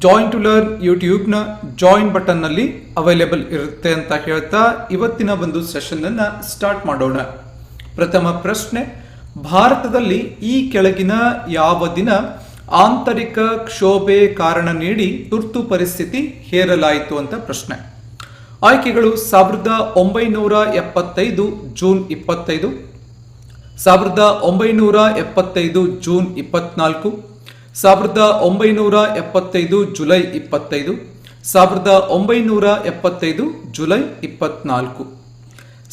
Join to learn ಯೂಟ್ಯೂಬ್ನ join ಬಟನ್ನಲ್ಲಿ available ಇರುತ್ತೆ ಅಂತ ಹೇಳ್ತಾ ಇವತ್ತಿನ ಒಂದು ಸೆಷನನ್ನು ಸ್ಟಾರ್ಟ್ ಮಾಡೋಣ. ಪ್ರಥಮ ಪ್ರಶ್ನೆ, ಭಾರತದಲ್ಲಿ ಈ ಕೆಳಗಿನ ಯಾವ ದಿನ ಆಂತರಿಕ ಕ್ಷೋಭೆ ಕಾರಣ ನೀಡಿ ತುರ್ತು ಪರಿಸ್ಥಿತಿ ಹೇರಲಾಯಿತು ಅಂತ ಪ್ರಶ್ನೆ. ಆಯ್ಕೆಗಳು ಸಾವಿರದ ಒಂಬೈನೂರ ಎಪ್ಪತ್ತೈದು ಜೂನ್ ಇಪ್ಪತ್ತೈದು, ಸಾವಿರದ ಒಂಬೈನೂರ ಎಪ್ಪತ್ತೈದು ಜೂನ್ ಇಪ್ಪತ್ನಾಲ್ಕು ಸಾವಿರದ ಒಂಬೈನೂರ ಎಪ್ಪತ್ತೈದು ಜುಲೈ ಇಪ್ಪತ್ತೈದು, ಸಾವಿರದ ಒಂಬೈನೂರ ಎಪ್ಪತ್ತೈದು ಜುಲೈ ಇಪ್ಪತ್ನಾಲ್ಕು.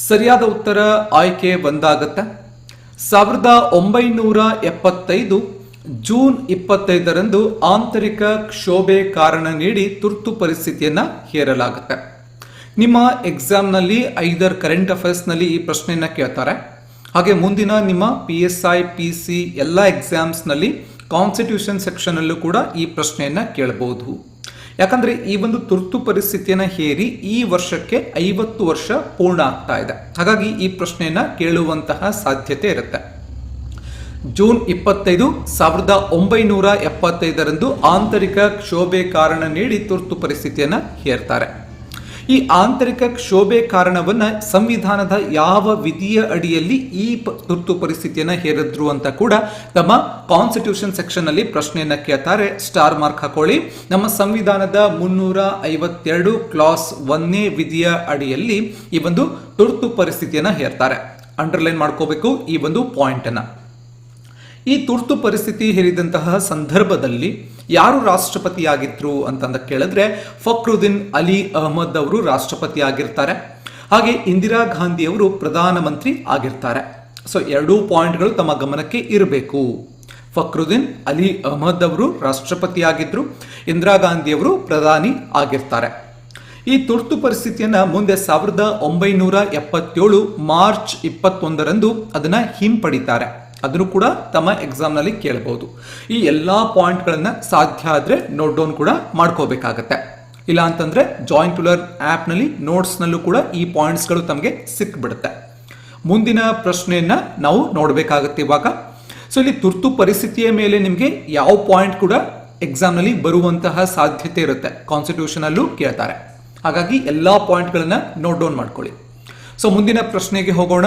ಸರಿಯಾದ ಉತ್ತರ ಆಯ್ಕೆ ಒಂದಾಗತ್ತೆ. ಸಾವಿರದ ಒಂಬೈನೂರ ಎಪ್ಪತ್ತೈದು ಜೂನ್ ಇಪ್ಪತ್ತೈದರಂದು ಆಂತರಿಕ ಕ್ಷೋಭೆ ಕಾರಣ ನೀಡಿ ತುರ್ತು ಪರಿಸ್ಥಿತಿಯನ್ನ ಹೇರಲಾಗುತ್ತೆ. ನಿಮ್ಮ ಎಕ್ಸಾಮ್ನಲ್ಲಿ ಐದರ್ ಕರೆಂಟ್ ಅಫೇರ್ಸ್ನಲ್ಲಿ ಈ ಪ್ರಶ್ನೆಯನ್ನ ಕೇಳ್ತಾರೆ. ಹಾಗೆ ಮುಂದಿನ ನಿಮ್ಮ P S I, P C ಎಲ್ಲ ಎಕ್ಸಾಮ್ಸ್ನಲ್ಲಿ ಕಾನ್ಸ್ಟಿಟ್ಯೂಷನ್ ಸೆಕ್ಷನಲ್ಲೂ ಕೂಡ ಈ ಪ್ರಶ್ನೆಯನ್ನ ಕೇಳಬಹುದು ಯಾಕಂದ್ರೆ ಈ ಒಂದು ತುರ್ತು ಪರಿಸ್ಥಿತಿಯನ್ನ ಹೇರಿ ಈ ವರ್ಷಕ್ಕೆ ಐವತ್ತು ವರ್ಷ ಪೂರ್ಣ ಆಗ್ತಾ ಇದೆ. ಹಾಗಾಗಿ ಈ ಪ್ರಶ್ನೆಯನ್ನ ಕೇಳುವಂತಹ ಸಾಧ್ಯತೆ ಇರುತ್ತೆ. ಜೂನ್ ಇಪ್ಪತ್ತೈದು ಸಾವಿರದ ಒಂಬೈನೂರ ಎಪ್ಪತ್ತೈದರಂದು ಆಂತರಿಕ ಕ್ಷೋಭೆ ಕಾರಣ ನೀಡಿ ತುರ್ತು ಪರಿಸ್ಥಿತಿಯನ್ನ ಹೇರ್ತಾರೆ. ಈ ಆಂತರಿಕ ಕ್ಷೋಭೆ ಕಾರಣವನ್ನ ಸಂವಿಧಾನದ ಯಾವ ವಿಧಿಯ ಅಡಿಯಲ್ಲಿ ಈ ತುರ್ತು ಪರಿಸ್ಥಿತಿಯನ್ನ ಹೇರಿದ್ರು ಅಂತ ಕೂಡ ತಮ್ಮ ಕಾನ್ಸ್ಟಿಟ್ಯೂಷನ್ ಸೆಕ್ಷನ್ ಅಲ್ಲಿ ಪ್ರಶ್ನೆಯನ್ನ ಕೇಳ್ತಾರೆ. ಸ್ಟಾರ್ ಮಾರ್ಕ್ ಹಾಕೊಳ್ಳಿ. ನಮ್ಮ ಸಂವಿಧಾನದ ಮುನ್ನೂರ ಐವತ್ತೆರಡು ಕ್ಲಾಸ್ ಒಂದನೇ ವಿಧಿಯ ಅಡಿಯಲ್ಲಿ ಈ ಒಂದು ತುರ್ತು ಪರಿಸ್ಥಿತಿಯನ್ನ ಹೇರ್ತಾರೆ. ಅಂಡರ್ಲೈನ್ ಮಾಡ್ಕೋಬೇಕು ಈ ಒಂದು ಪಾಯಿಂಟ್ ಅನ್ನ. ಈ ತುರ್ತು ಪರಿಸ್ಥಿತಿ ಹೇರಿದಂತಹ ಸಂದರ್ಭದಲ್ಲಿ ಯಾರು ರಾಷ್ಟ್ರಪತಿಯಾಗಿದ್ರು ಅಂತಂದ ಕೇಳಿದ್ರೆ ಫಕ್ರುದ್ದೀನ್ ಅಲಿ ಅಹಮದ್ ಅವರು ರಾಷ್ಟ್ರಪತಿ ಆಗಿರ್ತಾರೆ ಹಾಗೆ ಇಂದಿರಾ ಗಾಂಧಿ ಅವರು ಪ್ರಧಾನಮಂತ್ರಿ ಆಗಿರ್ತಾರೆ. ಸೊ ಎರಡೂ ಪಾಯಿಂಟ್ಗಳು ತಮ್ಮ ಗಮನಕ್ಕೆ ಇರಬೇಕು. ಫಕ್ರುದ್ದೀನ್ ಅಲಿ ಅಹಮದ್ ಅವರು ರಾಷ್ಟ್ರಪತಿ ಆಗಿದ್ರು ಇಂದಿರಾ ಗಾಂಧಿ ಅವರು ಪ್ರಧಾನಿ ಆಗಿರ್ತಾರೆ. ಈ ತುರ್ತು ಪರಿಸ್ಥಿತಿಯನ್ನ ಮುಂದೆ ಸಾವಿರದ ಒಂಬೈನೂರ ಎಪ್ಪತ್ತೇಳು ಮಾರ್ಚ್ ಇಪ್ಪತ್ತೊಂದರಂದು ಅದನ್ನ ಹಿಂಪಡಿತಾರೆ. ಅದನ್ನು ಕೂಡ ತಮ್ಮ ಎಕ್ಸಾಮ್ನಲ್ಲಿ ಕೇಳಬಹುದು. ಈ ಎಲ್ಲ ಪಾಯಿಂಟ್ಗಳನ್ನ ಸಾಧ್ಯ ಆದರೆ ನೋಟ್ ಡೌನ್ ಕೂಡ ಮಾಡ್ಕೋಬೇಕಾಗತ್ತೆ. ಇಲ್ಲ ಅಂತಂದ್ರೆ ಜಾಯಿಂಟ್ ಟುಲರ್ ಆ್ಯಪ್ನಲ್ಲಿ ನೋಟ್ಸ್ನಲ್ಲೂ ಕೂಡ ಈ ಪಾಯಿಂಟ್ಸ್ಗಳು ತಮಗೆ ಸಿಕ್ಬಿಡುತ್ತೆ. ಮುಂದಿನ ಪ್ರಶ್ನೆಯನ್ನ ನಾವು ನೋಡಬೇಕಾಗತ್ತೆ ಇವಾಗ. ಸೊ ಇಲ್ಲಿ ತುರ್ತು ಪರಿಸ್ಥಿತಿಯ ಮೇಲೆ ನಿಮಗೆ ಯಾವ ಪಾಯಿಂಟ್ ಕೂಡ ಎಕ್ಸಾಮ್ನಲ್ಲಿ ಬರುವಂತಹ ಸಾಧ್ಯತೆ ಇರುತ್ತೆ. ಕಾನ್ಸ್ಟಿಟ್ಯೂಷನಲ್ಲೂ ಕೇಳ್ತಾರೆ. ಹಾಗಾಗಿ ಎಲ್ಲ ಪಾಯಿಂಟ್ಗಳನ್ನ ನೋಟ್ ಡೌನ್ ಮಾಡ್ಕೊಳ್ಳಿ. ಸೊ ಮುಂದಿನ ಪ್ರಶ್ನೆಗೆ ಹೋಗೋಣ.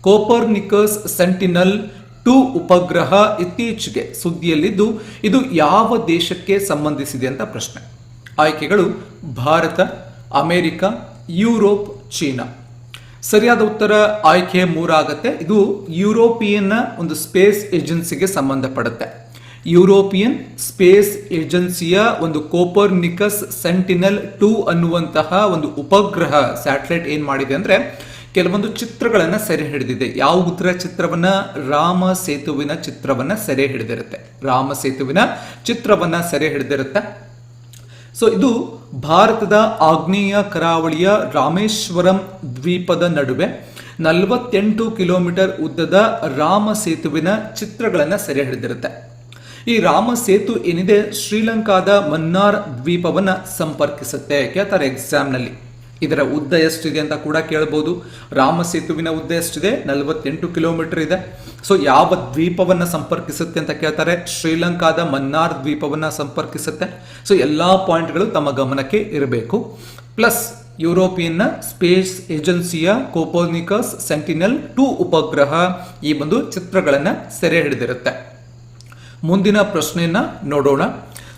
ಕೋಪರ್ನಿಕಸ್ ಸೆಂಟಿನಲ್ ಟು ಉಪಗ್ರಹ ಇತ್ತೀಚೆಗೆ ಸುದ್ದಿಯಲ್ಲಿದ್ದು, ಇದು ಯಾವ ದೇಶಕ್ಕೆ ಸಂಬಂಧಿಸಿದೆ ಅಂತ ಪ್ರಶ್ನೆ. ಆಯ್ಕೆಗಳು ಭಾರತ, ಅಮೆರಿಕ, ಯುರೋಪ್, ಚೀನಾ. ಸರಿಯಾದ ಉತ್ತರ ಆಯ್ಕೆ ಮೂರಾಗತ್ತೆ. ಇದು ಯುರೋಪಿಯನ್ನ ಒಂದು ಸ್ಪೇಸ್ ಏಜೆನ್ಸಿಗೆ ಸಂಬಂಧಪಡುತ್ತೆ. ಯುರೋಪಿಯನ್ ಸ್ಪೇಸ್ ಏಜೆನ್ಸಿಯ ಒಂದು ಕೋಪರ್ನಿಕಸ್ ಸೆಂಟಿನಲ್ ಟೂ ಅನ್ನುವಂತಹ ಒಂದು ಉಪಗ್ರಹ, ಸ್ಯಾಟಲೈಟ್ ಏನ್ ಮಾಡಿದೆ ಅಂದ್ರೆ ಕೆಲವೊಂದು ಚಿತ್ರಗಳನ್ನು ಸೆರೆ ಹಿಡಿದಿದೆ. ಉತ್ತರ ಚಿತ್ರವನ್ನ? ರಾಮ ಸೇತುವಿನ ಚಿತ್ರವನ್ನ ಸೆರೆ ಹಿಡಿದಿರುತ್ತೆ. ರಾಮ ಸೇತುವಿನ ಚಿತ್ರವನ್ನ ಸೆರೆ ಹಿಡಿದಿರುತ್ತೆ. ಸೊ ಇದು ಭಾರತದ ಆಗ್ನೇಯ ಕರಾವಳಿಯ ರಾಮೇಶ್ವರಂ ದ್ವೀಪದ ನಡುವೆ ನಲವತ್ತೆಂಟು ಕಿಲೋಮೀಟರ್ ಉದ್ದದ ರಾಮ ಸೇತುವಿನ ಚಿತ್ರಗಳನ್ನು ಸೆರೆ ಹಿಡಿದಿರುತ್ತೆ. ಈ ರಾಮ ಸೇತು ಏನಿದೆ? ಶ್ರೀಲಂಕಾದ ಮನ್ನಾರ್ ದ್ವೀಪವನ್ನ ಸಂಪರ್ಕಿಸುತ್ತೆ. ಕೇಳ್ತಾರೆ ಎಕ್ಸಾಮ್ನಲ್ಲಿ ಇದರ ಉದ್ದ ಎಷ್ಟಿದೆ ಅಂತ ಕೂಡ ಕೇಳಬಹುದು ರಾಮ ಸೇತುವಿನ ಉದ್ದ ಎಷ್ಟಿದೆ? ನಲವತ್ತೆಂಟು ಕಿಲೋಮೀಟರ್ ಇದೆ. ಸೊ ಯಾವ ದ್ವೀಪವನ್ನು ಸಂಪರ್ಕಿಸುತ್ತೆ ಅಂತ ಕೇಳ್ತಾರೆ? ಶ್ರೀಲಂಕಾದ ಮನ್ನಾರ್ ದ್ವೀಪವನ್ನು ಸಂಪರ್ಕಿಸುತ್ತೆ. ಸೊ ಎಲ್ಲ ಪಾಯಿಂಟ್ಗಳು ತಮ್ಮ ಗಮನಕ್ಕೆ ಇರಬೇಕು. ಪ್ಲಸ್ ಯುರೋಪಿಯನ್ನ ಸ್ಪೇಸ್ ಏಜೆನ್ಸಿಯ ಕೋಪೋನಿಕಸ್ ಸೆಂಟಿನಲ್ ಟೂ ಉಪಗ್ರಹ ಈ ಒಂದು ಚಿತ್ರಗಳನ್ನು ಸೆರೆ ಹಿಡಿದಿರುತ್ತೆ. ಮುಂದಿನ ಪ್ರಶ್ನೆಯನ್ನು ನೋಡೋಣ.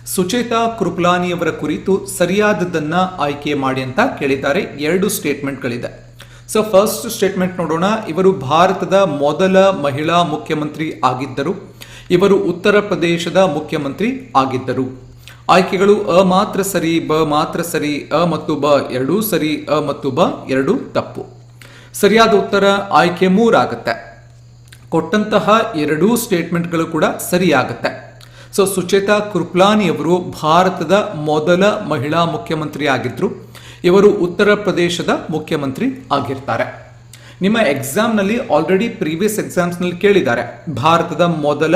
ಸುಚೇತಾ ಕೃಪ್ಲಾನಿಯವರ ಕುರಿತು ಸರಿಯಾದದನ್ನ ಆಯ್ಕೆ ಮಾಡಿ ಅಂತ ಕೇಳಿದ್ದಾರೆ. ಎರಡು ಸ್ಟೇಟ್ಮೆಂಟ್ಗಳಿದೆ. ಸೊ ಫಸ್ಟ್ ಸ್ಟೇಟ್ಮೆಂಟ್ ನೋಡೋಣ. ಇವರು ಭಾರತದ ಮೊದಲ ಮಹಿಳಾ ಮುಖ್ಯಮಂತ್ರಿ ಆಗಿದ್ದರು. ಇವರು ಉತ್ತರ ಪ್ರದೇಶದ ಮುಖ್ಯಮಂತ್ರಿ ಆಗಿದ್ದರು. ಆಯ್ಕೆಗಳು ಅ ಮಾತ್ರ ಸರಿ, ಬ ಮಾತ್ರ ಸರಿ, ಅ ಮತ್ತು ಬ ಎರಡೂ ಸರಿ, ಅ ಮತ್ತು ಬ ಎರಡೂ ತಪ್ಪು. ಸರಿಯಾದ ಉತ್ತರ ಆಯ್ಕೆ ಮೂರಾಗುತ್ತೆ. ಕೊಟ್ಟಂತಹ ಎರಡೂ ಸ್ಟೇಟ್ಮೆಂಟ್ಗಳು ಕೂಡ ಸರಿಯಾಗುತ್ತೆ. ಸೊ ಸುಚೇತಾ ಕೃಪ್ಲಾನಿ ಅವರು ಭಾರತದ ಮೊದಲ ಮಹಿಳಾ ಮುಖ್ಯಮಂತ್ರಿ ಆಗಿದ್ದರು ಇವರು ಉತ್ತರ ಪ್ರದೇಶದ ಮುಖ್ಯಮಂತ್ರಿ ಆಗಿರ್ತಾರೆ. ನಿಮ್ಮ ಎಕ್ಸಾಮ್ನಲ್ಲಿ ಆಲ್ರೆಡಿ ಪ್ರೀವಿಯಸ್ ಎಕ್ಸಾಮ್ಸ್ನಲ್ಲಿ ಕೇಳಿದ್ದಾರೆ. ಭಾರತದ ಮೊದಲ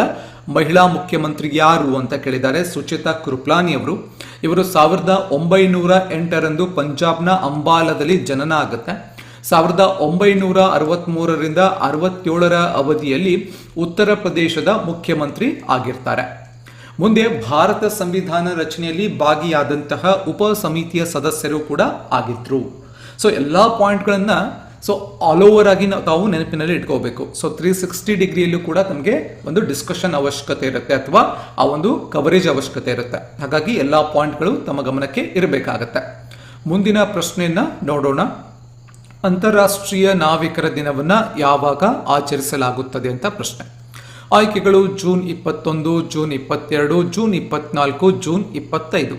ಮಹಿಳಾ ಮುಖ್ಯಮಂತ್ರಿ ಯಾರು ಅಂತ ಕೇಳಿದ್ದಾರೆ ಸುಚೇತಾ ಕೃಪ್ಲಾನಿ ಅವರು. ಇವರು ಸಾವಿರದ ಒಂಬೈನೂರ ಎಂಟರಂದು ಪಂಜಾಬ್ನ ಅಂಬಾಲದಲ್ಲಿ ಜನನ ಆಗುತ್ತೆ ಸಾವಿರದ ಒಂಬೈನೂರ ಅರವತ್ತ್ಮೂರರಿಂದ ಅರವತ್ತೇಳರ ಅವಧಿಯಲ್ಲಿ ಉತ್ತರ ಪ್ರದೇಶದ ಮುಖ್ಯಮಂತ್ರಿ ಆಗಿರ್ತಾರೆ. ಮುಂದೆ ಭಾರತ ಸಂವಿಧಾನ ರಚನೆಯಲ್ಲಿ ಭಾಗಿಯಾದಂತಹ ಉಪ ಸಮಿತಿಯ ಸದಸ್ಯರು ಕೂಡ ಆಗಿದ್ರು. ಸೊ ಎಲ್ಲ ಪಾಯಿಂಟ್ಗಳನ್ನು ಸೊ ಆಲ್ ಓವರ್ ಆಗಿ ನಾವು ತಾವು ನೆನಪಿನಲ್ಲಿ ಇಟ್ಕೋಬೇಕು. ಸೊ ತ್ರೀ ಸಿಕ್ಸ್ಟಿ ಡಿಗ್ರಿಯಲ್ಲೂ ಕೂಡ ನಮಗೆ ಒಂದು ಡಿಸ್ಕಷನ್ ಅವಶ್ಯಕತೆ ಇರುತ್ತೆ ಅಥವಾ ಆ ಒಂದು ಕವರೇಜ್ ಅವಶ್ಯಕತೆ ಇರುತ್ತೆ. ಹಾಗಾಗಿ ಎಲ್ಲ ಪಾಯಿಂಟ್ಗಳು ತಮ್ಮ ಗಮನಕ್ಕೆ ಇರಬೇಕಾಗತ್ತೆ. ಮುಂದಿನ ಪ್ರಶ್ನೆಯನ್ನ ನೋಡೋಣ. ಅಂತಾರಾಷ್ಟ್ರೀಯ ನಾವಿಕರ ದಿನವನ್ನ ಯಾವಾಗ ಆಚರಿಸಲಾಗುತ್ತದೆ ಅಂತ ಪ್ರಶ್ನೆ. ಆಯ್ಕೆಗಳು ಜೂನ್ ಇಪ್ಪತ್ತೊಂದು, ಜೂನ್ ಇಪ್ಪತ್ತೆರಡು, ಜೂನ್ ಇಪ್ಪತ್ನಾಲ್ಕು, ಜೂನ್ ಇಪ್ಪತ್ತೈದು.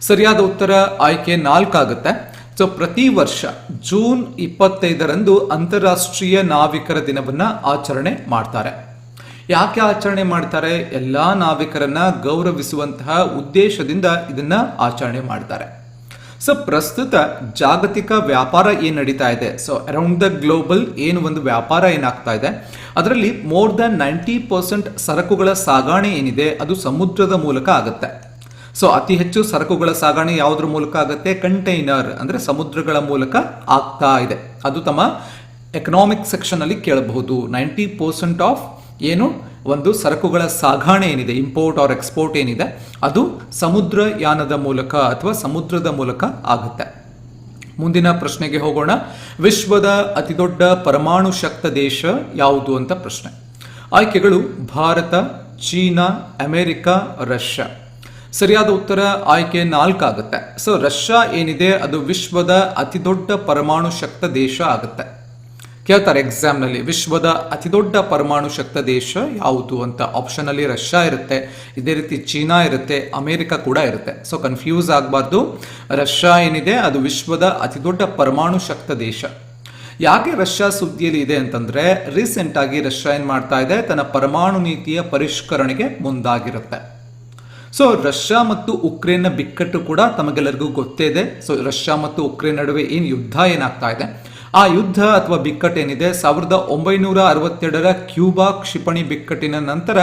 ಸರಿಯಾದ ಉತ್ತರ ಆಯ್ಕೆ ನಾಲ್ಕಾಗುತ್ತೆ. ಸೊ ಪ್ರತಿ ವರ್ಷ ಜೂನ್ ಇಪ್ಪತ್ತೈದರಂದು ಅಂತಾರಾಷ್ಟ್ರೀಯ ನಾವಿಕರ ದಿನವನ್ನ ಆಚರಣೆ ಮಾಡ್ತಾರೆ. ಯಾಕೆ ಆಚರಣೆ ಮಾಡ್ತಾರೆ? ಎಲ್ಲಾ ನಾವಿಕರನ್ನ ಗೌರವಿಸುವಂತಹ ಉದ್ದೇಶದಿಂದ ಇದನ್ನ ಆಚರಣೆ ಮಾಡ್ತಾರೆ. ಸೊ ಪ್ರಸ್ತುತ ಜಾಗತಿಕ ವ್ಯಾಪಾರ ಏನ್ ನಡೀತಾ ಇದೆ? ಸೊ ಅರೌಂಡ್ ದ ಗ್ಲೋಬಲ್ ಏನು ಒಂದು ವ್ಯಾಪಾರ ಏನಾಗ್ತಾ ಇದೆ? ಅದರಲ್ಲಿ ಮೋರ್ ದನ್ ನೈಂಟಿ ಪರ್ಸೆಂಟ್ ಸರಕುಗಳ ಸಾಗಾಣೆ ಏನಿದೆ, ಅದು ಸಮುದ್ರದ ಮೂಲಕ ಆಗುತ್ತೆ. ಸೊ ಅತಿ ಹೆಚ್ಚು ಸರಕುಗಳ ಸಾಗಣೆ ಯಾವುದ್ರ ಮೂಲಕ ಆಗುತ್ತೆ? ಕಂಟೈನರ್ ಅಂದ್ರೆ ಸಮುದ್ರಗಳ ಮೂಲಕ ಆಗ್ತಾ ಇದೆ. ಅದು ತಮ್ಮ ಎಕನಾಮಿಕ್ ಸೆಕ್ಷನ್ ಅಲ್ಲಿ ಕೇಳಬಹುದು. ನೈಂಟಿ ಪರ್ಸೆಂಟ್ ಆಫ್ ಏನು ಒಂದು ಸರಕುಗಳ ಸಾಗಾಣೆ ಏನಿದೆ ಇಂಪೋರ್ಟ್ ಆರ್ ಎಕ್ಸ್ಪೋರ್ಟ್ ಏನಿದೆ, ಅದು ಸಮುದ್ರ ಯಾನದ ಮೂಲಕ ಅಥವಾ ಸಮುದ್ರದ ಮೂಲಕ ಆಗುತ್ತೆ. ಮುಂದಿನ ಪ್ರಶ್ನೆಗೆ ಹೋಗೋಣ. ವಿಶ್ವದ ಅತಿದೊಡ್ಡ ಪರಮಾಣು ಶಕ್ತ ದೇಶ ಯಾವುದು ಅಂತ ಪ್ರಶ್ನೆ. ಆಯ್ಕೆಗಳು ಭಾರತ, ಚೀನಾ, ಅಮೆರಿಕ, ರಷ್ಯಾ. ಸರಿಯಾದ ಉತ್ತರ ಆಯ್ಕೆ ನಾಲ್ಕಾಗುತ್ತೆ. ಸೊ ರಷ್ಯಾ ಏನಿದೆ, ಅದು ವಿಶ್ವದ ಅತಿದೊಡ್ಡ ಪರಮಾಣು ಶಕ್ತ ದೇಶ ಆಗುತ್ತೆ. ಕೇಳ್ತಾರೆ ಎಕ್ಸಾಮ್ನಲ್ಲಿ ವಿಶ್ವದ ಅತಿದೊಡ್ಡ ಪರಮಾಣು ಶಕ್ತ ದೇಶ ಯಾವುದು ಅಂತ ಆಪ್ಷನ್ ಅಲ್ಲಿ ರಷ್ಯಾ ಇರುತ್ತೆ, ಇದೇ ರೀತಿ ಚೀನಾ ಇರುತ್ತೆ, ಅಮೆರಿಕ ಕೂಡ ಇರುತ್ತೆ. ಸೊ ಕನ್ಫ್ಯೂಸ್ ಆಗಬಾರ್ದು. ರಷ್ಯಾ ಏನಿದೆ, ಅದು ವಿಶ್ವದ ಅತಿದೊಡ್ಡ ಪರಮಾಣು ಶಕ್ತ ದೇಶ. ಯಾಕೆ ರಷ್ಯಾ ಸುದ್ದಿಯಲ್ಲಿ ಇದೆ ಅಂತಂದ್ರೆ ರೀಸೆಂಟ್ ಆಗಿ ರಷ್ಯಾ ಏನ್ ಮಾಡ್ತಾ ಇದೆ, ತನ್ನ ಪರಮಾಣು ನೀತಿಯ ಪರಿಷ್ಕರಣೆಗೆ ಮುಂದಾಗಿರುತ್ತೆ. ಸೊ ರಷ್ಯಾ ಮತ್ತು ಉಕ್ರೇನ್ನ ಬಿಕ್ಕಟ್ಟು ಕೂಡ ತಮಗೆಲ್ಲರಿಗೂ ಗೊತ್ತೇ ಇದೆ. ಸೊ ರಷ್ಯಾ ಮತ್ತು ಉಕ್ರೇನ್ ನಡುವೆ ಏನು ಯುದ್ಧ ಏನಾಗ್ತಾ ಇದೆ? ಆ ಯುದ್ಧ ಅಥವಾ ಬಿಕ್ಕಟ್ಟೇನಿದೆ? ಸಾವಿರದ ಒಂಬೈನೂರ ಅರವತ್ತೆರಡರ ಕ್ಯೂಬಾ ಕ್ಷಿಪಣಿ ಬಿಕ್ಕಟ್ಟಿನ ನಂತರ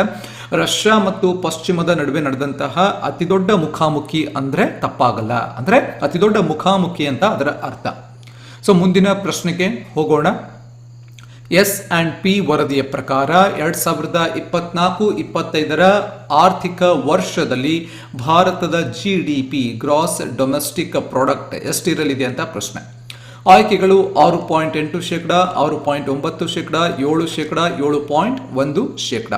ರಷ್ಯಾ ಮತ್ತು ಪಶ್ಚಿಮದ ನಡುವೆ ನಡೆದಂತಹ ಅತಿದೊಡ್ಡ ಮುಖಾಮುಖಿ ಅಂದ್ರೆ ತಪ್ಪಾಗಲ್ಲ. ಅಂದ್ರೆ ಅತಿದೊಡ್ಡ ಮುಖಾಮುಖಿ ಅಂತ ಅದರ ಅರ್ಥ. ಸೊ ಮುಂದಿನ ಪ್ರಶ್ನೆಗೆ ಹೋಗೋಣ. ಎಸ್ ಆ್ಯಂಡ್ ಪಿ ವರದಿಯ ಪ್ರಕಾರ ಎರಡು ಸಾವಿರದ ಇಪ್ಪತ್ನಾಲ್ಕು, ಇಪ್ಪತ್ತೈದರ ಆರ್ಥಿಕ ವರ್ಷದಲ್ಲಿ ಭಾರತದ G D P gross domestic product ಎಷ್ಟಿರಲಿದೆ ಅಂತ ಪ್ರಶ್ನೆ. ಆಯ್ಕೆಗಳು ಆರು ಪಾಯಿಂಟ್ ಎಂಟು ಶೇಕಡ, ಆರು ಪಾಯಿಂಟ್ ಒಂಬತ್ತು ಶೇಕಡ, ಏಳು ಶೇಕಡ, ಏಳು ಪಾಯಿಂಟ್ ಒಂದು ಶೇಕಡ.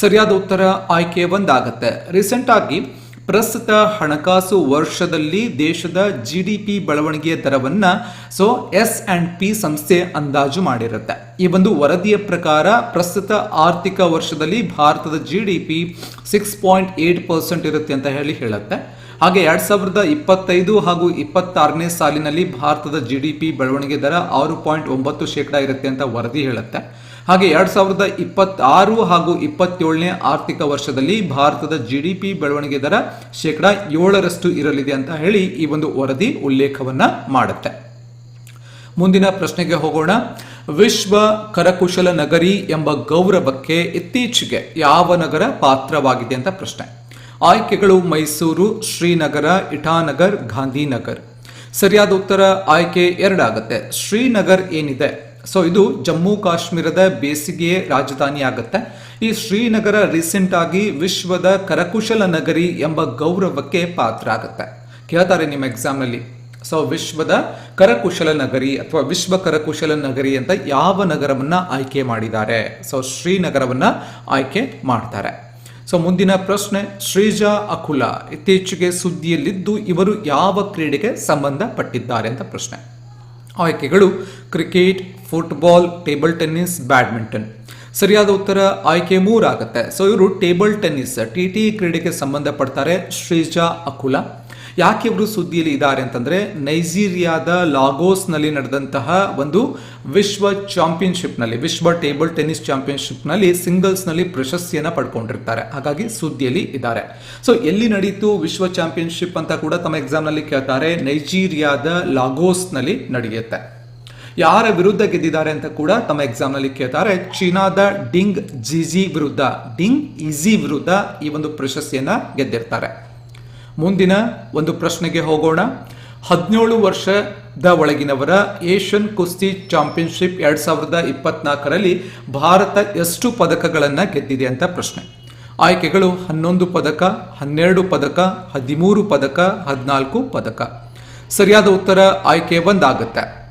ಸರಿಯಾದ ಉತ್ತರ ಆಯ್ಕೆ ಒಂದಾಗತ್ತೆ. ರೀಸೆಂಟ್ ಆಗಿ ಪ್ರಸ್ತುತ ಹಣಕಾಸು ವರ್ಷದಲ್ಲಿ ದೇಶದ ಜಿ ಡಿ ಪಿ ಬೆಳವಣಿಗೆಯ ದರವನ್ನು ಸೊ ಎಸ್ ಅಂಡ್ ಪಿ ಸಂಸ್ಥೆ ಅಂದಾಜು ಮಾಡಿರುತ್ತೆ. ಈ ಒಂದು ವರದಿಯ ಪ್ರಕಾರ ಪ್ರಸ್ತುತ ಆರ್ಥಿಕ ವರ್ಷದಲ್ಲಿ ಭಾರತದ G D P six point eight percent ಇರುತ್ತೆ ಅಂತ ಹೇಳಿ ಹೇಳುತ್ತೆ. ಹಾಗೆ ಎರಡ್ ಸಾವಿರದ ಇಪ್ಪತ್ತೈದು ಹಾಗೂ ಇಪ್ಪತ್ತಾರನೇ ಸಾಲಿನಲ್ಲಿ ಭಾರತದ ಜಿ ಡಿ ಪಿ ಬೆಳವಣಿಗೆ ದರ ಆರು ಪಾಯಿಂಟ್ ಒಂಬತ್ತು ಶೇಕಡ ಇರುತ್ತೆ ಅಂತ ವರದಿ ಹೇಳುತ್ತೆ. ಹಾಗೆ ಎರಡ್ ಸಾವಿರದ ಇಪ್ಪತ್ತಾರು ಹಾಗೂ ಇಪ್ಪತ್ತೇಳನೇ ಆರ್ಥಿಕ ವರ್ಷದಲ್ಲಿ ಭಾರತದ ಜಿ ಡಿ ಪಿ ಬೆಳವಣಿಗೆ ದರ ಶೇಕಡ ಏಳರಷ್ಟು ಇರಲಿದೆ ಅಂತ ಹೇಳಿ ಈ ಒಂದು ವರದಿ ಉಲ್ಲೇಖವನ್ನ ಮಾಡುತ್ತೆ. ಮುಂದಿನ ಪ್ರಶ್ನೆಗೆ ಹೋಗೋಣ. ವಿಶ್ವ ಕರಕುಶಲ ನಗರಿ ಎಂಬ ಗೌರವಕ್ಕೆ ಇತ್ತೀಚೆಗೆ ಯಾವ ನಗರ ಪಾತ್ರವಾಗಿದೆ ಅಂತ ಪ್ರಶ್ನೆ. ಆಯ್ಕೆಗಳು ಮೈಸೂರು, ಶ್ರೀನಗರ, ಇಟಾನಗರ್, ಗಾಂಧಿನಗರ್. ಸರಿಯಾದ ಉತ್ತರ ಆಯ್ಕೆ ಎರಡಾಗುತ್ತೆ. ಶ್ರೀನಗರ್ ಏನಿದೆ? ಸೊ ಇದು ಜಮ್ಮು ಕಾಶ್ಮೀರದ ಬೇಸಿಗೆಯ ರಾಜಧಾನಿ ಆಗುತ್ತೆ ಈ ಶ್ರೀನಗರ ರೀಸೆಂಟ್ ಆಗಿ ವಿಶ್ವದ ಕರಕುಶಲ ನಗರಿ ಎಂಬ ಗೌರವಕ್ಕೆ ಪಾತ್ರ ಆಗುತ್ತೆ ಕೇಳ್ತಾರೆ ನಿಮ್ಮ ಎಕ್ಸಾಮ್ನಲ್ಲಿ ಸೊ ವಿಶ್ವದ ಕರಕುಶಲ ನಗರಿ ಅಥವಾ ವಿಶ್ವ ಕರಕುಶಲ ನಗರಿ ಅಂತ ಯಾವ ನಗರವನ್ನ ಆಯ್ಕೆ ಮಾಡಿದ್ದಾರೆ? ಸೊ ಶ್ರೀನಗರವನ್ನ ಆಯ್ಕೆ ಮಾಡ್ತಾರೆ. ಸೊ ಮುಂದಿನ ಪ್ರಶ್ನೆ, ಶ್ರೀಜಾ ಅಕುಲಾ ಇತ್ತೀಚೆಗೆ ಸುದ್ದಿಯಲ್ಲಿದ್ದು ಇವರು ಯಾವ ಕ್ರೀಡೆಗೆ ಸಂಬಂಧಪಟ್ಟಿದ್ದಾರೆ ಅಂತ ಪ್ರಶ್ನೆ. ಆಯ್ಕೆಗಳು, cricket, football, table tennis, badminton. ಸರಿಯಾದ ಉತ್ತರ ಆಯ್ಕೆ ಮೂರಾಗುತ್ತೆ. ಸೊ ಇವರು ಟೇಬಲ್ ಟೆನ್ನಿಸ್, ಟಿ ಟಿ ಕ್ರೀಡೆಗೆ ಸಂಬಂಧಪಡ್ತಾರೆ ಶ್ರೀಜಾ ಅಕುಲಾ. ಯಾಕೆ ಇವರು ಸುದ್ದಿಯಲ್ಲಿ ಇದ್ದಾರೆ ಅಂತಂದ್ರೆ ನೈಜೀರಿಯಾದ ಲಾಗೋಸ್ನಲ್ಲಿ ನಡೆದಂತಹ ಒಂದು ವಿಶ್ವ ಚಾಂಪಿಯನ್ಶಿಪ್ನಲ್ಲಿ, ವಿಶ್ವ ಟೇಬಲ್ ಟೆನ್ನಿಸ್ ಚಾಂಪಿಯನ್ಶಿಪ್ನಲ್ಲಿ ಸಿಂಗಲ್ಸ್ನಲ್ಲಿ ಪ್ರಶಸ್ತಿಯನ್ನು ಪಡ್ಕೊಂಡಿರ್ತಾರೆ. ಹಾಗಾಗಿ ಸುದ್ದಿಯಲ್ಲಿ ಇದ್ದಾರೆ. ಸೊ, ಎಲ್ಲಿ ನಡೆಯಿತು ವಿಶ್ವ ಚಾಂಪಿಯನ್ಶಿಪ್ ಅಂತ ಕೂಡ ತಮ್ಮ ಎಕ್ಸಾಮ್ನಲ್ಲಿ ಕೇಳ್ತಾರೆ. ನೈಜೀರಿಯಾದ ಲಾಗೋಸ್ನಲ್ಲಿ ನಡೆಯುತ್ತೆ. ಯಾರ ವಿರುದ್ಧ ಗೆದ್ದಿದ್ದಾರೆ ಅಂತ ಕೂಡ ತಮ್ಮ ಎಕ್ಸಾಮ್ನಲ್ಲಿ ಕೇಳ್ತಾರೆ. ಚೀನಾದ ಡಿಂಗ್ ಜಿಜಿ ವಿರುದ್ಧ, ಡಿಂಗ್ ಇಜಿ ವಿರುದ್ಧ ಈ ಒಂದು ಪ್ರಶಸ್ತಿಯನ್ನ ಗೆದ್ದಿರ್ತಾರೆ. ಮುಂದಿನ ಒಂದು ಪ್ರಶ್ನೆಗೆ ಹೋಗೋಣ. ಹದಿನೇಳು ವರ್ಷದ ಒಳಗಿನವರ ಏಷ್ಯನ್ ಕುಸ್ತಿ ಚಾಂಪಿಯನ್ಶಿಪ್ ಎರಡು ಸಾವಿರದ ಇಪ್ಪತ್ನಾಲ್ಕರಲ್ಲಿ ಭಾರತ ಎಷ್ಟು ಪದಕಗಳನ್ನು ಗೆದ್ದಿದೆ ಅಂತ ಪ್ರಶ್ನೆ. ಆಯ್ಕೆಗಳು ಹನ್ನೊಂದು ಪದಕ, ಹನ್ನೆರಡು ಪದಕ, ಹದಿಮೂರು ಪದಕ, ಹದಿನಾಲ್ಕು ಪದಕ. ಸರಿಯಾದ ಉತ್ತರ ಆಯ್ಕೆ ಒಂದಾಗುತ್ತೆ.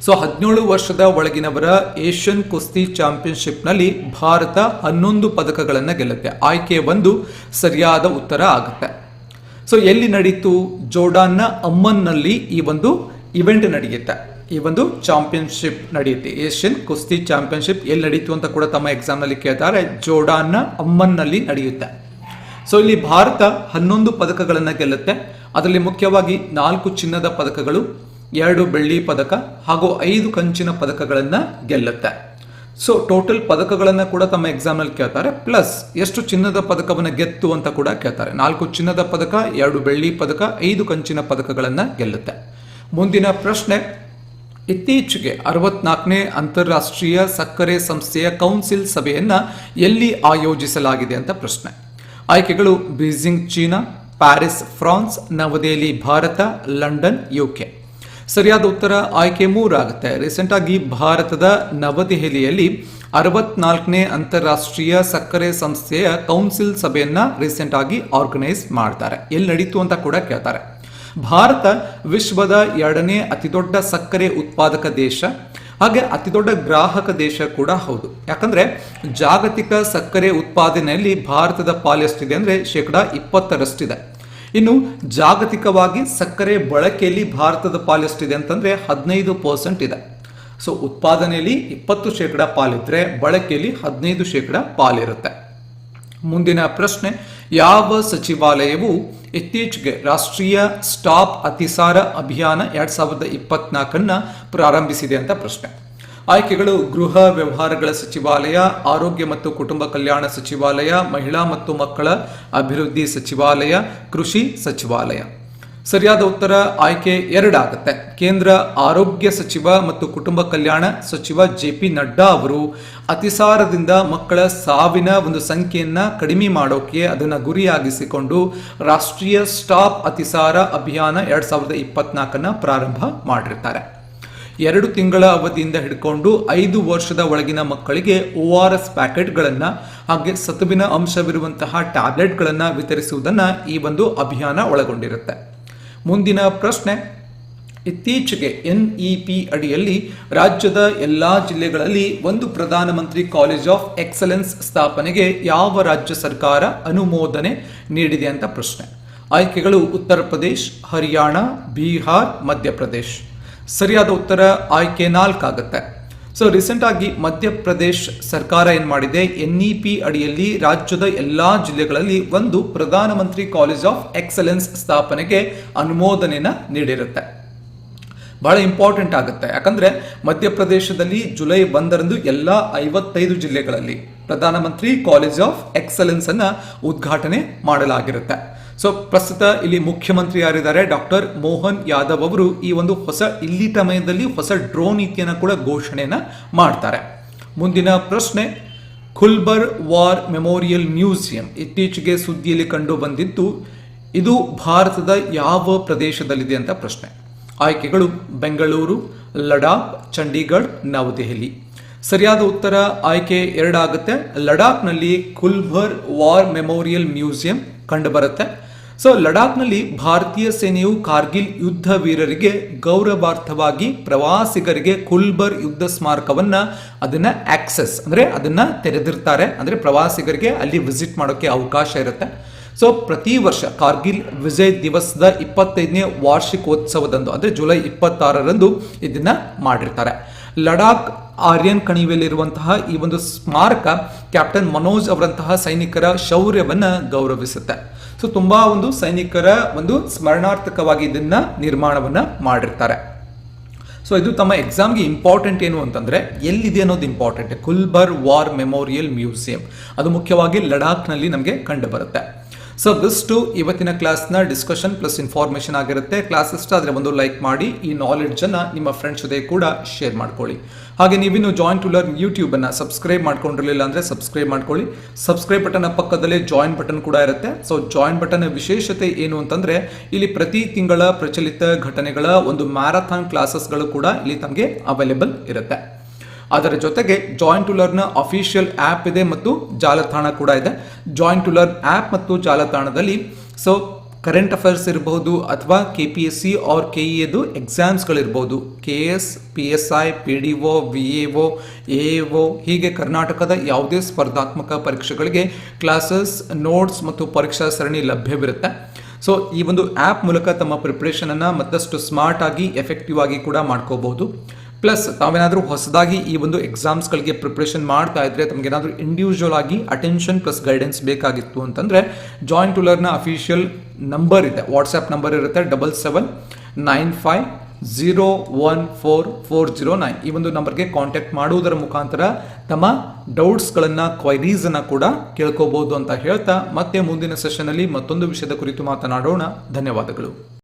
ಸೊ, ಹದಿನೇಳು ವರ್ಷದ ಒಳಗಿನವರ ಏಷ್ಯನ್ ಕುಸ್ತಿ ಚಾಂಪಿಯನ್ಶಿಪ್ನಲ್ಲಿ ಭಾರತ ಹನ್ನೊಂದು ಪದಕಗಳನ್ನು ಗೆಲ್ಲುತ್ತೆ. ಆಯ್ಕೆ ಒಂದು ಸರಿಯಾದ ಉತ್ತರ ಆಗುತ್ತೆ. ಸೊ ಎಲ್ಲಿ ನಡೀತು? ಜೋರ್ಡಾನ್ನ ಅಮ್ಮನ್ನಲ್ಲಿ ಈ ಒಂದು ಇವೆಂಟ್ ನಡೆಯುತ್ತೆ ಈ ಒಂದು ಚಾಂಪಿಯನ್ಶಿಪ್ ನಡೆಯುತ್ತೆ ಏಷ್ಯನ್ ಕುಸ್ತಿ ಚಾಂಪಿಯನ್ಶಿಪ್ ಎಲ್ಲಿ ನಡೀತು ಅಂತ ಕೂಡ ತಮ್ಮ ಎಕ್ಸಾಮ್ನಲ್ಲಿ ಕೇಳ್ತಾರೆ. ಜೋರ್ಡಾನ್ನ ಅಮ್ಮನ್ನಲ್ಲಿ ನಡೆಯುತ್ತೆ. ಸೊ ಇಲ್ಲಿ ಭಾರತ ಹನ್ನೊಂದು ಪದಕಗಳನ್ನು ಗೆಲ್ಲುತ್ತೆ. ಅದರಲ್ಲಿ ಮುಖ್ಯವಾಗಿ ನಾಲ್ಕು ಚಿನ್ನದ ಪದಕಗಳು, ಎರಡು ಬೆಳ್ಳಿ ಪದಕ ಹಾಗೂ ಐದು ಕಂಚಿನ ಪದಕಗಳನ್ನು ಗೆಲ್ಲುತ್ತೆ. ಸೊ ಟೋಟಲ್ ಪದಕಗಳನ್ನು ಕೂಡ ತಮ್ಮ ಎಕ್ಸಾಮ್ನಲ್ಲಿ ಕೇಳ್ತಾರೆ ಪ್ಲಸ್ ಎಷ್ಟು ಚಿನ್ನದ ಪದಕವನ್ನು ಗೆತ್ತು ಅಂತ ಕೂಡ ಕೇಳ್ತಾರೆ ನಾಲ್ಕು ಚಿನ್ನದ ಪದಕ ಎರಡು ಬೆಳ್ಳಿ ಪದಕ ಐದು ಕಂಚಿನ ಪದಕಗಳನ್ನು ಗೆಲ್ಲುತ್ತೆ ಮುಂದಿನ ಪ್ರಶ್ನೆ ಇತ್ತೀಚೆಗೆ ಅರವತ್ನಾಲ್ಕನೇ ಅಂತಾರಾಷ್ಟ್ರೀಯ ಸಕ್ಕರೆ ಸಂಸ್ಥೆಯ ಕೌನ್ಸಿಲ್ ಸಭೆಯನ್ನು ಎಲ್ಲಿ ಆಯೋಜಿಸಲಾಗಿದೆ ಅಂತ ಪ್ರಶ್ನೆ ಆಯ್ಕೆಗಳು Beijing China Paris France Navadehali Bharat London UK ಸರಿಯಾದ ಉತ್ತರ ಆಯ್ಕೆ ಮೂರಾಗುತ್ತೆ. ರೀಸೆಂಟ್ ಆಗಿ ಭಾರತದ ನವದೆಹಲಿಯಲ್ಲಿ ಅರವತ್ನಾಲ್ಕನೇ ಅಂತಾರಾಷ್ಟ್ರೀಯ ಸಕ್ಕರೆ ಸಂಸ್ಥೆಯ ಕೌನ್ಸಿಲ್ ಸಭೆಯನ್ನ ರೀಸೆಂಟ್ ಆಗಿ ಆರ್ಗನೈಸ್ ಮಾಡ್ತಾರೆ. ಎಲ್ಲಿ ನಡೀತು ಅಂತ ಕೂಡ ಕೇಳ್ತಾರೆ. ಭಾರತ ವಿಶ್ವದ ಎರಡನೇ ಅತಿದೊಡ್ಡ ಸಕ್ಕರೆ ಉತ್ಪಾದಕ ದೇಶ, ಹಾಗೆ ಅತಿದೊಡ್ಡ ಗ್ರಾಹಕ ದೇಶ ಕೂಡ ಹೌದು. ಯಾಕಂದ್ರೆ ಜಾಗತಿಕ ಸಕ್ಕರೆ ಉತ್ಪಾದನೆಯಲ್ಲಿ ಭಾರತದ ಪಾಲು ಎಷ್ಟಿದೆ ಅಂದ್ರೆ ಶೇಕಡ ಇಪ್ಪತ್ತರಷ್ಟಿದೆ. ಇನ್ನು ಜಾಗತಿಕವಾಗಿ ಸಕ್ಕರೆ ಬಳಕೆಯಲ್ಲಿ ಭಾರತದ ಪಾಲು ಎಷ್ಟಿದೆ ಅಂತಂದ್ರೆ ಹದಿನೈದು ಪರ್ಸೆಂಟ್ ಇದೆ. ಸೊ ಉತ್ಪಾದನೆಯಲ್ಲಿ ಇಪ್ಪತ್ತು ಶೇಕಡ ಪಾಲಿದ್ರೆ ಬಳಕೆಯಲ್ಲಿ ಹದಿನೈದು ಶೇಕಡ ಪಾಲಿರುತ್ತೆ. ಮುಂದಿನ ಪ್ರಶ್ನೆ, ಯಾವ ಸಚಿವಾಲಯವು ಇತ್ತೀಚೆಗೆ ರಾಷ್ಟ್ರೀಯ ಸ್ಟಾಪ್ ಅತಿಸಾರ ಅಭಿಯಾನ ಎರಡ್ ಸಾವಿರದ ಇಪ್ಪತ್ನಾಲ್ಕನ್ನ ಪ್ರಾರಂಭಿಸಿದೆ ಅಂತ ಪ್ರಶ್ನೆ. ಆಯ್ಕೆಗಳು ಗೃಹ ವ್ಯವಹಾರಗಳ ಸಚಿವಾಲಯ, ಆರೋಗ್ಯ ಮತ್ತು ಕುಟುಂಬ ಕಲ್ಯಾಣ ಸಚಿವಾಲಯ, ಮಹಿಳಾ ಮತ್ತು ಮಕ್ಕಳ ಅಭಿವೃದ್ಧಿ ಸಚಿವಾಲಯ, ಕೃಷಿ ಸಚಿವಾಲಯ. ಸರಿಯಾದ ಉತ್ತರ ಆಯ್ಕೆ ಎರಡಾಗುತ್ತೆ. ಕೇಂದ್ರ ಆರೋಗ್ಯ ಸಚಿವ ಮತ್ತು ಕುಟುಂಬ ಕಲ್ಯಾಣ ಸಚಿವ ಜೆ ಪಿ ನಡ್ಡಾ ಅವರು ಅತಿಸಾರದಿಂದ ಮಕ್ಕಳ ಸಾವಿನ ಒಂದು ಸಂಖ್ಯೆಯನ್ನು ಕಡಿಮೆ ಮಾಡೋಕೆ ಅದನ್ನು ಗುರಿಯಾಗಿಸಿಕೊಂಡು ರಾಷ್ಟ್ರೀಯ ಸ್ಟಾಪ್ ಅತಿಸಾರ ಅಭಿಯಾನ ಎರಡು ಸಾವಿರದ ಇಪ್ಪತ್ನಾಲ್ಕನ್ನು ಪ್ರಾರಂಭ ಮಾಡಿರ್ತಾರೆ. ಎರಡು ತಿಂಗಳ ಅವಧಿಯಿಂದ ಹಿಡ್ಕೊಂಡು ಐದು ವರ್ಷದ ಒಳಗಿನ ಮಕ್ಕಳಿಗೆ ಒ ಆರ್ ಎಸ್ ಪ್ಯಾಕೆಟ್ಗಳನ್ನು ಹಾಗೆ ಸತುವಿನ ಅಂಶವಿರುವಂತಹ ಟ್ಯಾಬ್ಲೆಟ್ಗಳನ್ನು ವಿತರಿಸುವುದನ್ನು ಈ ಒಂದು ಅಭಿಯಾನ ಒಳಗೊಂಡಿರುತ್ತೆ. ಮುಂದಿನ ಪ್ರಶ್ನೆ, ಇತ್ತೀಚೆಗೆ ಎನ್ ಇ ಪಿ ಅಡಿಯಲ್ಲಿ ರಾಜ್ಯದ ಎಲ್ಲಾ ಜಿಲ್ಲೆಗಳಲ್ಲಿ ಒಂದು ಪ್ರಧಾನಮಂತ್ರಿ ಕಾಲೇಜ್ ಆಫ್ ಎಕ್ಸಲೆನ್ಸ್ ಸ್ಥಾಪನೆಗೆ ಯಾವ ರಾಜ್ಯ ಸರ್ಕಾರ ಅನುಮೋದನೆ ನೀಡಿದೆ ಅಂತ ಪ್ರಶ್ನೆ. ಆಯ್ಕೆಗಳು ಉತ್ತರ ಪ್ರದೇಶ್, ಹರಿಯಾಣ, ಬಿಹಾರ್ ಮಧ್ಯಪ್ರದೇಶ್ ಸರಿಯಾದ ಉತ್ತರ ಆಯ್ಕೆ ನಾಲ್ಕಾಗುತ್ತೆ. ಸೊ ರೀಸೆಂಟ್ ಆಗಿ ಮಧ್ಯಪ್ರದೇಶ ಸರ್ಕಾರ ಏನ್ ಮಾಡಿದೆ? ಎನ್ ಇ ಪಿ ಅಡಿಯಲ್ಲಿ ರಾಜ್ಯದ ಎಲ್ಲಾ ಜಿಲ್ಲೆಗಳಲ್ಲಿ ಒಂದು ಪ್ರಧಾನಮಂತ್ರಿ ಕಾಲೇಜ್ ಆಫ್ ಎಕ್ಸಲೆನ್ಸ್ ಸ್ಥಾಪನೆಗೆ ಅನುಮೋದನೆಯನ್ನು ನೀಡಿರುತ್ತೆ. ಬಹಳ ಇಂಪಾರ್ಟೆಂಟ್ ಆಗುತ್ತೆ. ಯಾಕಂದ್ರೆ ಮಧ್ಯಪ್ರದೇಶದಲ್ಲಿ ಜುಲೈ ಒಂದರಂದು ಎಲ್ಲ ಐವತ್ತೈದು ಜಿಲ್ಲೆಗಳಲ್ಲಿ ಪ್ರಧಾನಮಂತ್ರಿ ಕಾಲೇಜ್ ಆಫ್ ಎಕ್ಸಲೆನ್ಸ್ ಅನ್ನ ಉದ್ಘಾಟನೆ ಮಾಡಲಾಗಿರುತ್ತೆ. ಸೊ ಪ್ರಸ್ತುತ ಇಲ್ಲಿ ಮುಖ್ಯಮಂತ್ರಿ ಯಾರಿದ್ದಾರೆ? ಡಾಕ್ಟರ್ ಮೋಹನ್ ಯಾದವ್ ಅವರು ಈ ಒಂದು ಹೊಸ ಇಲ್ಲಿ ಸಮಯದಲ್ಲಿ ಹೊಸ ಡ್ರೋನ್ ನೀತಿಯನ್ನು ಕೂಡ ಘೋಷಣೆಯನ್ನ ಮಾಡ್ತಾರೆ. ಮುಂದಿನ ಪ್ರಶ್ನೆ, ಖುಲ್ಬರ್ ವಾರ್ ಮೆಮೋರಿಯಲ್ ಮ್ಯೂಸಿಯಂ ಇತ್ತೀಚೆಗೆ ಸುದ್ದಿಯಲ್ಲಿ ಕಂಡು ಬಂದಿದ್ದು, ಇದು ಭಾರತದ ಯಾವ ಪ್ರದೇಶದಲ್ಲಿದೆ ಅಂತ ಪ್ರಶ್ನೆ. ಆಯ್ಕೆಗಳು, ಬೆಂಗಳೂರು, ಲಡಾಖ್, ಚಂಡೀಗಢ್, ನವದೆಹಲಿ. ಸರಿಯಾದ ಉತ್ತರ ಆಯ್ಕೆ ಎರಡಾಗುತ್ತೆ. ಲಡಾಖ್ನಲ್ಲಿ ಕುಲ್ಭರ್ ವಾರ್ ಮೆಮೋರಿಯಲ್ ಮ್ಯೂಸಿಯಂ ಕಂಡುಬರುತ್ತೆ. ಸೊ ಲಡಾಖ್ನಲ್ಲಿ ಭಾರತೀಯ ಸೇನೆಯು ಕಾರ್ಗಿಲ್ ಯುದ್ಧ ವೀರರಿಗೆ ಗೌರವಾರ್ಥವಾಗಿ ಪ್ರವಾಸಿಗರಿಗೆ ಕುಲ್ಬರ್ ಯುದ್ಧ ಸ್ಮಾರಕವನ್ನ ಅದನ್ನ ಆಕ್ಸೆಸ್ ಅಂದ್ರೆ ಅದನ್ನ ತೆರೆದಿರ್ತಾರೆ ಅಂದ್ರೆ ಪ್ರವಾಸಿಗರಿಗೆ ಅಲ್ಲಿ ವಿಸಿಟ್ ಮಾಡೋಕೆ ಅವಕಾಶ ಇರುತ್ತೆ ಸೊ ಪ್ರತಿ ವರ್ಷ ಕಾರ್ಗಿಲ್ ವಿಜಯ್ ದಿವಸದ ಇಪ್ಪತ್ತೈದನೇ ವಾರ್ಷಿಕೋತ್ಸವದಂದು ಅಂದರೆ ಜುಲೈ ಇಪ್ಪತ್ತಾರರಂದು ಇದನ್ನ ಮಾಡಿರ್ತಾರೆ ಲಡಾಖ್ ಆರ್ಯನ್ ಕಣಿವೆಯಲ್ಲಿರುವಂತಹ ಈ ಒಂದು ಸ್ಮಾರಕ ಕ್ಯಾಪ್ಟನ್ ಮನೋಜ್ ಅವರಂತಹ ಸೈನಿಕರ ಶೌರ್ಯವನ್ನ ಗೌರವಿಸುತ್ತೆ. ಸೊ ತುಂಬಾ ಒಂದು ಸೈನಿಕರ ಒಂದು ಸ್ಮರಣಾರ್ಥಕವಾಗಿ ಇದನ್ನ ನಿರ್ಮಾಣವನ್ನ ಮಾಡಿರ್ತಾರೆ. ಸೊ ಇದು ತಮ್ಮ ಎಕ್ಸಾಮ್ಗೆ ಇಂಪಾರ್ಟೆಂಟ್ ಏನು ಅಂತಂದ್ರೆ ಎಲ್ಲಿದೆ ಅನ್ನೋದು ಇಂಪಾರ್ಟೆಂಟ್ ಕುಲ್ಬರ್ ವಾರ್ ಮೆಮೋರಿಯಲ್ ಮ್ಯೂಸಿಯಂ. ಅದು ಮುಖ್ಯವಾಗಿ ಲಡಾಖ್ನಲ್ಲಿ ನಮಗೆ ಕಂಡು ಬರುತ್ತೆ ಸೊ ದಿಸ್ಟು ಇವತ್ತಿನ ಕ್ಲಾಸ್ನ ಡಿಸ್ಕಷನ್ ಪ್ಲಸ್ ಇನ್ಫಾರ್ಮೇಷನ್ ಆಗಿರುತ್ತೆ. ಕ್ಲಾಸ್ ಇಷ್ಟ ಆದರೆ ಒಂದು ಲೈಕ್ ಮಾಡಿ, ಈ ನಾಲೆಡ್ಜನ್ನು ನಿಮ್ಮ ಫ್ರೆಂಡ್ಸ್ ಜೊತೆ ಕೂಡ ಶೇರ್ ಮಾಡ್ಕೊಳ್ಳಿ. ಹಾಗೆ ನೀವಿನ್ನು ಜಾಯಿನ್ ಟು ಲರ್ನ್ ಯೂಟ್ಯೂಬನ್ನು ಸಬ್ಸ್ಕ್ರೈಬ್ ಮಾಡ್ಕೊಂಡಿರಲಿಲ್ಲ ಅಂದರೆ ಸಬ್ಸ್ಕ್ರೈಬ್ ಮಾಡ್ಕೊಳ್ಳಿ. ಸಬ್ಸ್ಕ್ರೈಬ್ ಬಟನ್ ಪಕ್ಕದಲ್ಲೇ ಜಾಯಿನ್ ಬಟನ್ ಕೂಡ ಇರುತ್ತೆ. ಸೊ ಜಾಯಿನ್ ಬಟನ್ ವಿಶೇಷತೆ ಏನು ಅಂತಂದರೆ, ಇಲ್ಲಿ ಪ್ರತಿ ತಿಂಗಳ ಪ್ರಚಲಿತ ಘಟನೆಗಳ ಒಂದು ಮ್ಯಾರಥಾನ್ ಕ್ಲಾಸಸ್ಗಳು ಕೂಡ ಇಲ್ಲಿ ತಮಗೆ ಅವೈಲೇಬಲ್ ಇರುತ್ತೆ. ಅದರ ಜೊತೆಗೆ join to learn official app ಇದೆ ಮತ್ತು ಜಾಲತಾಣ ಕೂಡ ಇದೆ. ಜಾಯಿಂಟ್ ಟು ಲರ್ನ್ ಆ್ಯಪ್ ಮತ್ತು ಜಾಲತಾಣದಲ್ಲಿ ಸೊ ಕರೆಂಟ್ ಅಫೇರ್ಸ್ ಇರಬಹುದು ಅಥವಾ K P S C R K E ಎದು ಎಕ್ಸಾಮ್ಸ್ಗಳಿರ್ಬೋದು K S P S I P D O V A O A O ಹೀಗೆ ಕರ್ನಾಟಕದ ಯಾವುದೇ ಸ್ಪರ್ಧಾತ್ಮಕ ಪರೀಕ್ಷೆಗಳಿಗೆ ಕ್ಲಾಸಸ್ ನೋಟ್ಸ್ ಮತ್ತು ಪರೀಕ್ಷಾ ಸರಣಿ ಲಭ್ಯವಿರುತ್ತೆ. ಸೊ ಈ ಒಂದು ಆ್ಯಪ್ ಮೂಲಕ ತಮ್ಮ ಪ್ರಿಪ್ರೇಷನನ್ನು ಮತ್ತಷ್ಟು ಸ್ಮಾರ್ಟ್ ಆಗಿ ಎಫೆಕ್ಟಿವ್ ಆಗಿ ಕೂಡ ಮಾಡ್ಕೋಬಹುದು. ಪ್ಲಸ್ ತಾವೇನಾದರೂ ಹೊಸದಾಗಿ ಈ ಒಂದು ಎಕ್ಸಾಮ್ಸ್ಗಳಿಗೆ ಪ್ರಿಪ್ರೇಷನ್ ಮಾಡ್ತಾ ಇದ್ರೆ ತಮಗೇನಾದರೂ ಇಂಡಿವಿಜುವಲ್ ಆಗಿ ಅಟೆನ್ಷನ್ ಪ್ಲಸ್ ಗೈಡೆನ್ಸ್ ಬೇಕಾಗಿತ್ತು ಅಂತಂದರೆ ಜಾಯಿಂಟ್ ಟುಲರ್ನ ಅಫಿಷಿಯಲ್ ನಂಬರ್ ಇದೆ. ವಾಟ್ಸಪ್ ನಂಬರ್ ಇರುತ್ತೆ double seven nine five zero one four four zero nine ಈ ಒಂದು ನಂಬರ್ಗೆ ಕಾಂಟ್ಯಾಕ್ಟ್ ಮಾಡುವುದರ ಮುಖಾಂತರ ತಮ್ಮ ಡೌಟ್ಸ್ಗಳನ್ನು ಕ್ವೈರೀಸನ್ನು ಕೂಡ ಕೇಳ್ಕೋಬಹುದು ಅಂತ ಹೇಳ್ತಾ ಮತ್ತೆ ಮುಂದಿನ ಸೆಷನಲ್ಲಿ ಮತ್ತೊಂದು ವಿಷಯದ ಕುರಿತು ಮಾತನಾಡೋಣ. ಧನ್ಯವಾದಗಳು.